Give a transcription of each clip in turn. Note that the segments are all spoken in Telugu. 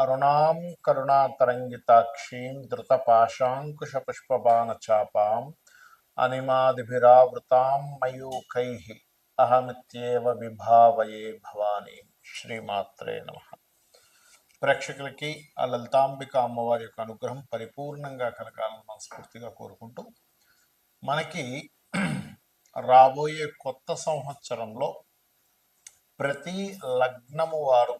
అరుణాం కరుణాతరంగితాక్షీం ధృతపాశాంకుశపుష్పబాణచాపాం అనిమాదిభిరావృతాం మయూకై అహమిత్యేవ విభావయే భవానీ శ్రీమాత్రే నమ. ప్రేక్షకులకి ఆ లలితాంబిక అమ్మవారి యొక్క అనుగ్రహం పరిపూర్ణంగా కలగాలని మనస్ఫూర్తిగా కోరుకుంటూ మనకి రాబోయే కొత్త సంవత్సరంలో ప్రతి లగ్నము వారు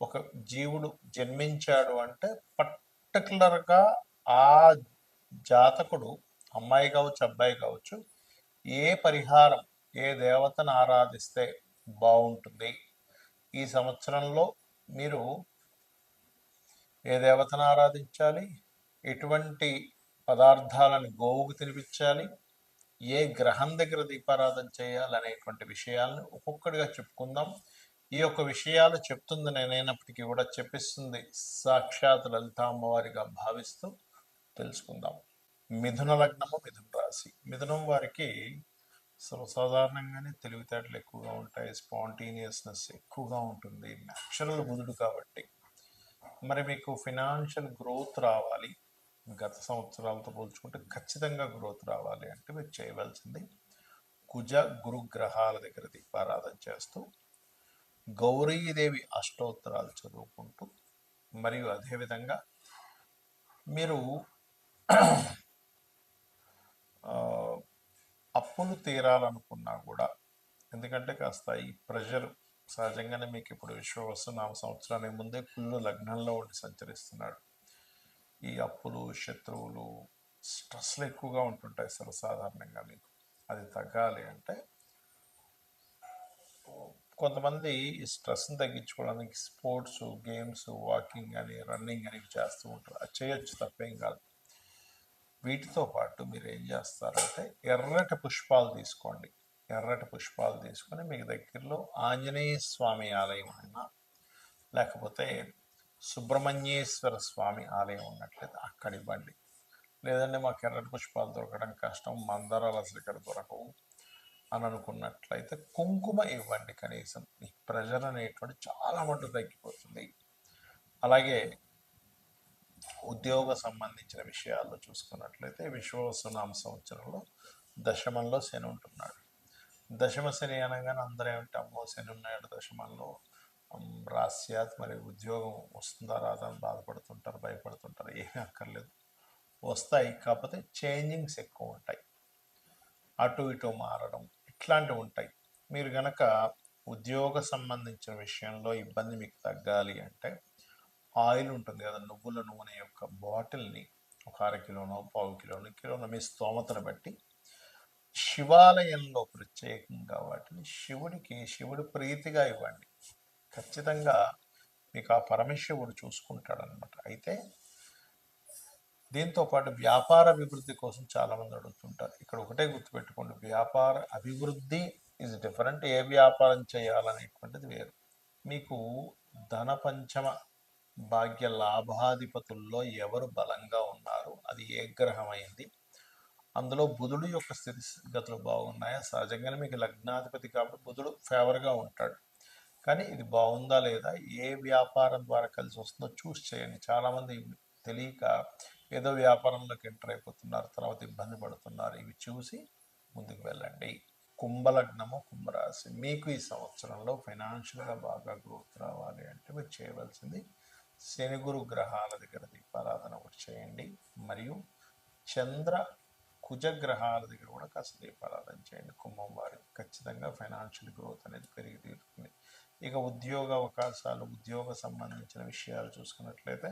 ఒక జీవుడు జన్మించాడు అంటే పర్టికులర్గా ఆ జాతకుడు అమ్మాయి కావచ్చు అబ్బాయి కావచ్చు ఏ పరిహారం ఏ దేవతను ఆరాధిస్తే బాగుంటుంది? ఈ సంవత్సరంలో మీరు ఏ దేవతను ఆరాధించాలి? ఎటువంటి పదార్థాలను గోవుకు తినిపించాలి? ఏ గ్రహం దగ్గర దీపారాధన చేయాలి అనేటువంటి విషయాలను ఒక్కొక్కటిగా చెప్పుకుందాం. ఈ యొక్క విషయాలు చెప్తుంది నేనైనప్పటికీ కూడా చెప్పిస్తుంది. సాక్షాత్ లలిత అమ్మవారిగా భావిస్తూ తెలుసుకుందాం. మిథున లగ్నము మిథున రాశి. మిథునం వారికి సర్వసాధారణంగానే తెలివితేటలు ఎక్కువగా ఉంటాయి. స్పాంటేనియస్నెస్ ఎక్కువగా ఉంటుంది. న్యాచురల్ బుధుడు కాబట్టి. మరి మీకు ఫినాన్షియల్ గ్రోత్ రావాలి. గత సంవత్సరాలతో పోల్చుకుంటే ఖచ్చితంగా గ్రోత్ రావాలి అంటే మీరు చేయవలసింది కుజ గురుగ్రహాల దగ్గర దీపారాధన చేస్తూ గౌరీదేవి అష్టోత్తరాలు చదువుకుంటూ మరియు అదేవిధంగా మీరు అప్పులు తీరాలనుకున్నా కూడా ఎందుకంటే కాస్త ఈ ప్రెషర్ సహజంగానే మీకు ఇప్పుడు విశ్వవస్తునామ సంవత్సరానికి ముందే కుళ్ళు లగ్నంలో ఉండి సంచరిస్తున్నాడు. ఈ అప్పులు శత్రువులు స్ట్రెస్లు ఎక్కువగా ఉంటుంటాయి సర్వసాధారణంగా మీకు. అది తగ్గాలి అంటే కొంతమంది ఈ స్ట్రెస్ని తగ్గించుకోవడానికి స్పోర్ట్స్ గేమ్స్ వాకింగ్ అని రన్నింగ్ అని చేస్తూ ఉంటారు. అది చేయొచ్చు తప్పేం కాదు. వీటితో పాటు మీరు ఏం చేస్తారంటే ఎర్రటి పుష్పాలు తీసుకోండి. ఎర్రటి పుష్పాలు తీసుకొని మీకు దగ్గరలో ఆంజనేయ స్వామి ఆలయం అయినా లేకపోతే సుబ్రహ్మణ్యేశ్వర స్వామి ఆలయం ఉన్నట్లయితే అక్కడ ఇవ్వండి లేదంటే మాకు ఎర్రటి పుష్పాలు దొరకడం కష్టం మందరాలు అసలు ఇక్కడ దొరకవు. అని అనుకున్నట్లయితే కుంకుమ ఇవ్వండి కనీసం. ఈ ప్రెజర్ అనేటువంటి చాలా మటుకు తగ్గిపోతుంది. అలాగే ఉద్యోగ సంబంధించిన విషయాల్లో చూసుకున్నట్లయితే విశ్వవసునామ సంవత్సరంలో దశమంలో శని ఉంటున్నాడు. దశమ శని అనగానే అందరూ ఏమిటి అమ్మో శని ఉన్నాడు దశమంలో. రాస్యాత్ మరి ఉద్యోగం వస్తుందా రాదా అని బాధపడుతుంటారు భయపడుతుంటారు ఏమీ అక్కర్లేదు. వస్తాయి కాకపోతే చేంజింగ్స్ ఎక్కువ ఉంటాయి. అటు ఇటు మారడం ఇట్లాంటివి ఉంటాయి. మీరు గనక ఉద్యోగ సంబంధించిన విషయంలో ఇబ్బంది మీకు తగ్గాలి అంటే ఆయిల్ ఉంటుంది కదా నువ్వుల నూనె యొక్క బాటిల్ని ఒక అర కిలోనో పావు కిలోనో కిలోనో మీ స్తోమతను బట్టి శివాలయంలో ప్రత్యేకంగా వాటిని శివుడికి శివుడు ప్రీతిగా ఇవ్వండి. ఖచ్చితంగా మీకు ఆ పరమశివుడు చూసుకుంటాడనమాట అయితే దీంతో పాటు వ్యాపార అభివృద్ధి కోసం చాలామంది అడుగుతుంటారు. ఇక్కడ ఒకటే గుర్తుపెట్టుకోండి వ్యాపార అభివృద్ధి ఇస్ డిఫరెంట్ ఏ వ్యాపారం చేయాలనేటువంటిది వేరు. మీకు ధన పంచమ భాగ్య లాభాధిపతుల్లో ఎవరు బలంగా ఉన్నారు? అది ఏ గ్రహం అయింది అందులో బుధుడు యొక్క స్థితిగతులు బాగున్నాయా? సహజంగానే మీకు లగ్నాధిపతి కాబట్టి బుధుడు ఫేవర్గా ఉంటాడు. కానీ ఇది బాగుందా లేదా? ఏ వ్యాపారం ద్వారా కలిసి వస్తుందో చూస్ చేయండి. చాలామంది తెలియక ఏదో వ్యాపారంలోకి ఎంటర్ అయిపోతున్నారు తర్వాత ఇబ్బంది పడుతున్నారు ఇవి చూసి ముందుకు వెళ్ళండి. కుంభలగ్నము కుంభరాశి. మీకు ఈ సంవత్సరంలో ఫైనాన్షియల్గా బాగా గ్రోత్ రావాలి అంటే మీరు చేయవలసింది శని గురు గ్రహాల దగ్గర దీపారాధన ఒకటి చేయండి. మరియు చంద్ర కుజ గ్రహాల దగ్గర కూడా కాస్త దీపారాధన చేయండి. కుంభం వారి ఖచ్చితంగా ఫైనాన్షియల్ గ్రోత్ అనేది పెరిగి తీరుతుంది. ఇక ఉద్యోగ అవకాశాలు ఉద్యోగ సంబంధించిన విషయాలు చూసుకున్నట్లయితే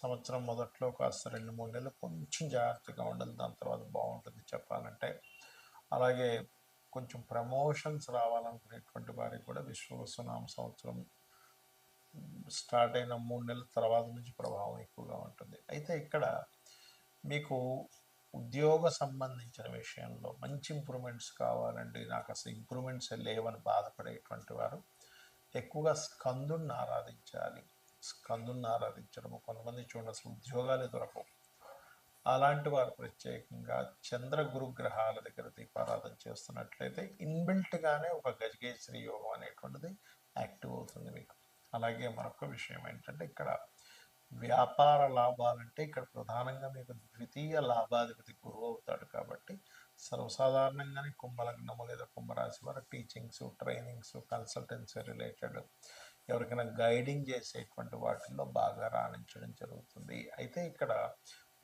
సంవత్సరం మొదట్లో కాస్త రెండు మూడు నెలలు కొంచెం జాగ్రత్తగా ఉండాలి. దాని తర్వాత బాగుంటుంది చెప్పాలంటే. అలాగే కొంచెం ప్రమోషన్స్ రావాలనుకునేటువంటి వారికి కూడా విశ్వవసునామ సంవత్సరం స్టార్ట్ అయిన మూడు నెలల తర్వాత నుంచి ప్రభావం ఎక్కువగా ఉంటుంది. అయితే ఇక్కడ మీకు ఉద్యోగ సంబంధించిన విషయంలో మంచి ఇంప్రూవ్మెంట్స్ కావాలండి. నాకు అసలు ఇంప్రూవ్మెంట్స్ లేవని బాధపడేటువంటి వారు ఎక్కువగా స్కందుని ఆరాధించాలి. స్కందుని ఆరాధించడం కొంతమంది చూడండి అసలు ఉద్యోగాలే దొరకవు. అలాంటి వారు ప్రత్యేకంగా చంద్ర గురు గ్రహాల దగ్గర దీపారాధన చేస్తున్నట్లయితే ఇన్బిల్ట్గానే ఒక గజగేశ్వరి యోగం అనేటువంటిది యాక్టివ్ అవుతుంది మీకు. అలాగే మరొక విషయం ఏంటంటే ఇక్కడ వ్యాపార లాభాలంటే ఇక్కడ ప్రధానంగా మీకు ద్వితీయ లాభాధిపతి గురువు అవుతాడు కాబట్టి సర్వసాధారణంగానే కుంభలగ్నము లేదా కుంభరాశి వారు టీచింగ్స్ ట్రైనింగ్స్ కన్సల్టెన్సీ రిలేటెడ్ ఎవరికైనా గైడింగ్ చేసేటువంటి వాటిల్లో బాగా రాణించడం జరుగుతుంది. అయితే ఇక్కడ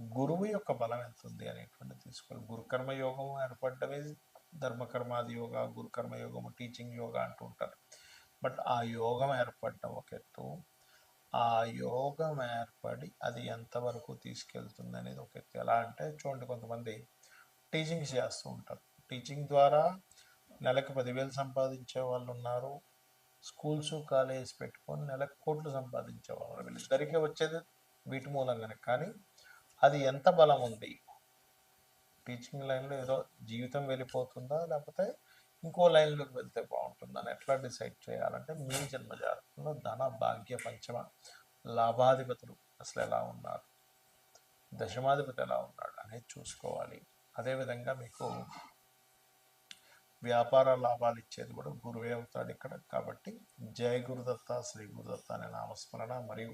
గురువు యొక్క బలం ఎంత ఉంది అనేటువంటి తీసుకోవాలి. గురుకర్మ యోగం ఏర్పడ్డమే ధర్మకర్మాది యోగ గురుకర్మ యోగము టీచింగ్ యోగా అంటూ ఉంటారు. బట్ ఆ యోగం ఏర్పడడం ఒక ఎత్తు. ఆ యోగం ఏర్పడి అది ఎంతవరకు తీసుకెళ్తుంది అనేది ఒక ఎత్తు. ఎలా అంటే చూడండి కొంతమంది టీచింగ్స్ చేస్తూ ఉంటారు. టీచింగ్ ద్వారా నెలకు పదివేలు సంపాదించే వాళ్ళు ఉన్నారు. స్కూల్స్ కాలేజెస్ పెట్టుకొని నెలకు కోట్లు సంపాదించే వాళ్ళు వీళ్ళిద్దరికీ వచ్చేది వీటి మూలంగానే. కానీ అది ఎంత బలం ఉంది? టీచింగ్ లైన్లో ఏదో జీవితం వెళ్ళిపోతుందా? లేకపోతే ఇంకో లైన్లోకి వెళ్తే బాగుంటుందని ఎట్లా డిసైడ్ చేయాలంటే మీ జన్మ జాతకంలో ధన భాగ్య పంచమ లాభాధిపతులు అసలు ఎలా ఉన్నారు? దశమాధిపతి ఎలా ఉన్నాడు అనేది చూసుకోవాలి. అదేవిధంగా మీకు వ్యాపార లాభాలు ఇచ్చేది కూడా గురువే అవుతాడు ఇక్కడ. కాబట్టి జయ గురుదత్త శ్రీ గురుదత్త అనే నామస్మరణ మరియు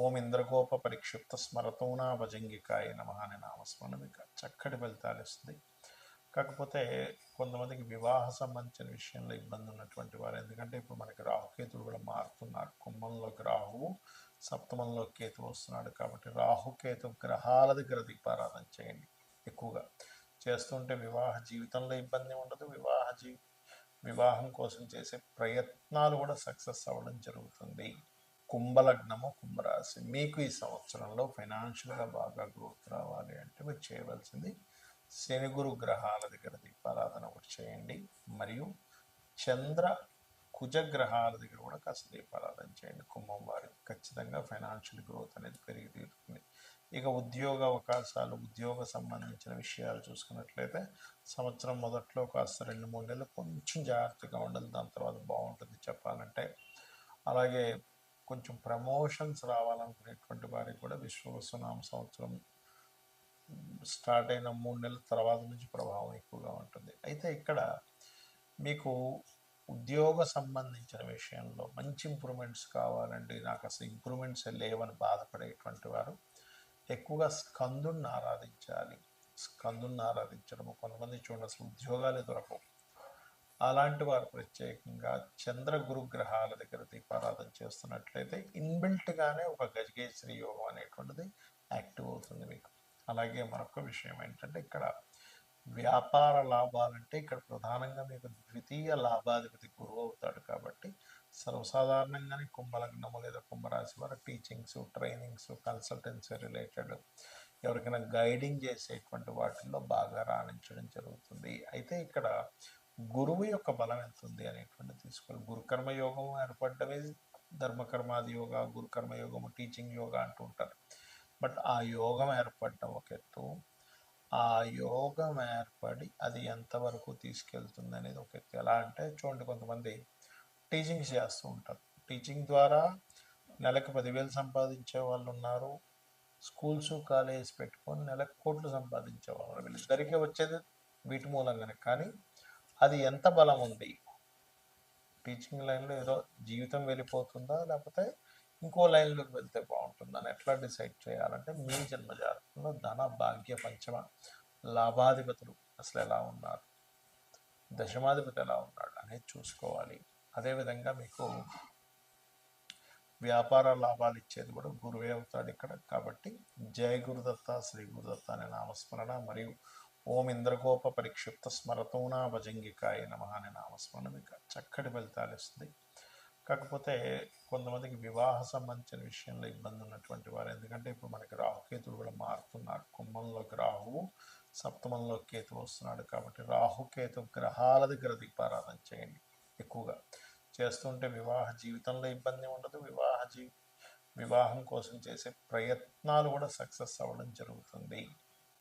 ఓం ఇంద్రగోప పరిక్షిప్త స్మరతోనా భజంగికాయ నమ అనే నామస్మరణ మీకు చక్కటి ఫలితాలు ఇస్తుంది. కాకపోతే కొంతమందికి వివాహ సంబంధించిన విషయంలో ఇబ్బంది ఉన్నటువంటి వారు ఎందుకంటే ఇప్పుడు మనకి రాహుకేతులు కూడా మారుతున్నారు. కుంభంలోకి రాహువు సప్తమంలో కేతు వస్తున్నాడు కాబట్టి రాహుకేతు గ్రహాల దగ్గర దీపారాధన చేయండి. ఎక్కువగా. చేస్తుంటే వివాహ జీవితంలో ఇబ్బంది ఉండదు. వివాహ జీ వివాహం కోసం చేసే ప్రయత్నాలు కూడా సక్సెస్ అవ్వడం జరుగుతుంది. కుంభలగ్నము కుంభరాశి. మీకు ఈ సంవత్సరంలో ఫైనాన్షియల్గా బాగా గ్రోత్ రావాలి అంటే మీరు చేయవలసింది శని గురు గ్రహాల దగ్గర దీపారాధన ఒకటి చేయండి. మరియు చంద్ర కుజ గ్రహాల దగ్గర కూడా కాస్త దీపారాధన చేయండి. కుంభం వారికి ఖచ్చితంగా ఫైనాన్షియల్ గ్రోత్ అనేది పెరిగి తీరుతుంది. ఇక ఉద్యోగ అవకాశాలు ఉద్యోగ సంబంధించిన విషయాలు చూసుకున్నట్లయితే సంవత్సరం మొదట్లో కాస్త రెండు మూడు నెలలు కొంచెం జాగ్రత్తగా ఉండాలి. దాని తర్వాత బాగుంటుంది చెప్పాలంటే. అలాగే కొంచెం ప్రమోషన్స్ రావాలనుకునేటువంటి వారికి కూడా విశ్వవసునామ సంవత్సరం స్టార్ట్ అయిన మూడు నెలల తర్వాత నుంచి ప్రభావం ఎక్కువగా ఉంటుంది. అయితే ఇక్కడ మీకు ఉద్యోగ సంబంధించిన విషయంలో మంచి ఇంప్రూవ్మెంట్స్ కావాలండి. నాకు అసలు ఇంప్రూవ్మెంట్స్ లేవని బాధపడేటువంటి వారు ఎక్కువగా స్కందుని ఆరాధించాలి. స్కందుని ఆరాధించడం కొంతమంది చూడండి అసలు ఉద్యోగాలే దొరకవు. అలాంటి వారు ప్రత్యేకంగా చంద్ర గురు గ్రహాల దగ్గర దీపారాధన చేస్తున్నట్లయితే ఇన్బిల్ట్గానే ఒక గజగేశ్వరి యోగం అనేటువంటిది యాక్టివ్ అవుతుంది మీకు. అలాగే మరొక విషయం ఏంటంటే ఇక్కడ వ్యాపార లాభాలంటే ఇక్కడ ప్రధానంగా మీకు ద్వితీయ లాభాధిపతి గురువు అవుతాడు కాబట్టి సర్వసాధారణంగానే కుంభలగ్నము లేదా కుంభరాశి వారు టీచింగ్స్ ట్రైనింగ్స్ కన్సల్టెన్సీ రిలేటెడ్ ఎవరికైనా గైడింగ్ చేసేటువంటి వాటిల్లో బాగా రాణించడం జరుగుతుంది. అయితే ఇక్కడ గురువు యొక్క బలం ఎంత ఉంది అనేటువంటి తీసుకోవాలి. గురుకర్మ యోగం ఏర్పడ్డమే ధర్మకర్మాది యోగ గురుకర్మ యోగము టీచింగ్ యోగా అంటూ ఉంటారు. బట్ ఆ యోగం ఏర్పడడం ఒక ఎత్తు. ఆ యోగం ఏర్పడి అది ఎంతవరకు తీసుకెళ్తుంది అనేది ఒక ఎత్తు. ఎలా అంటే చూడండి కొంతమంది టీచింగ్స్ చేస్తూ ఉంటారు. టీచింగ్ ద్వారా నెలకు పదివేలు సంపాదించే వాళ్ళు ఉన్నారు. స్కూల్స్ కాలేజెస్ పెట్టుకొని నెలకు కోట్లు సంపాదించే వాళ్ళు వీళ్ళు వీళ్ళిద్దరికీ వచ్చేది వీటి మూలంగానే. కానీ అది ఎంత బలం ఉంది? టీచింగ్ లైన్లో ఏదో జీవితం వెళ్ళిపోతుందా? లేకపోతే ఇంకో లైన్లోకి వెళ్తే బాగుంటుందని ఎట్లా డిసైడ్ చేయాలంటే మీ జన్మ జాతకంలో ధన భాగ్య పంచమ లాభాధిపతులు అసలు ఎలా ఉన్నారు? దశమాధిపతి ఎలా ఉన్నాడు అనేది చూసుకోవాలి. అదేవిధంగా మీకు వ్యాపార లాభాలు ఇచ్చేది కూడా గురువే అవుతాడు ఇక్కడ. కాబట్టి జయ గురుదత్త శ్రీ గురుదత్త అనే నామస్మరణ మరియు ఓం ఇంద్రగోప పరిక్షిప్త స్మరతోనా భజంగికాయ నమ అనే నామస్మరణ మీకు చక్కటి ఫలితాలు ఇస్తుంది. కాకపోతే కొంతమందికి వివాహ సంబంధించిన విషయంలో ఇబ్బంది ఉన్నటువంటి వారు ఎందుకంటే ఇప్పుడు మనకి రాహుకేతులు కూడా మారుతున్నారు. కుంభంలోకి రాహువు సప్తమంలో కేతు వస్తున్నాడు కాబట్టి రాహుకేతు గ్రహాల దగ్గర దీపారాధన చేయండి. ఎక్కువగా చేస్తుంటే వివాహ జీవితంలో ఇబ్బంది ఉండదు. వివాహ జీ వివాహం కోసం చేసే ప్రయత్నాలు కూడా సక్సెస్ అవ్వడం జరుగుతుంది.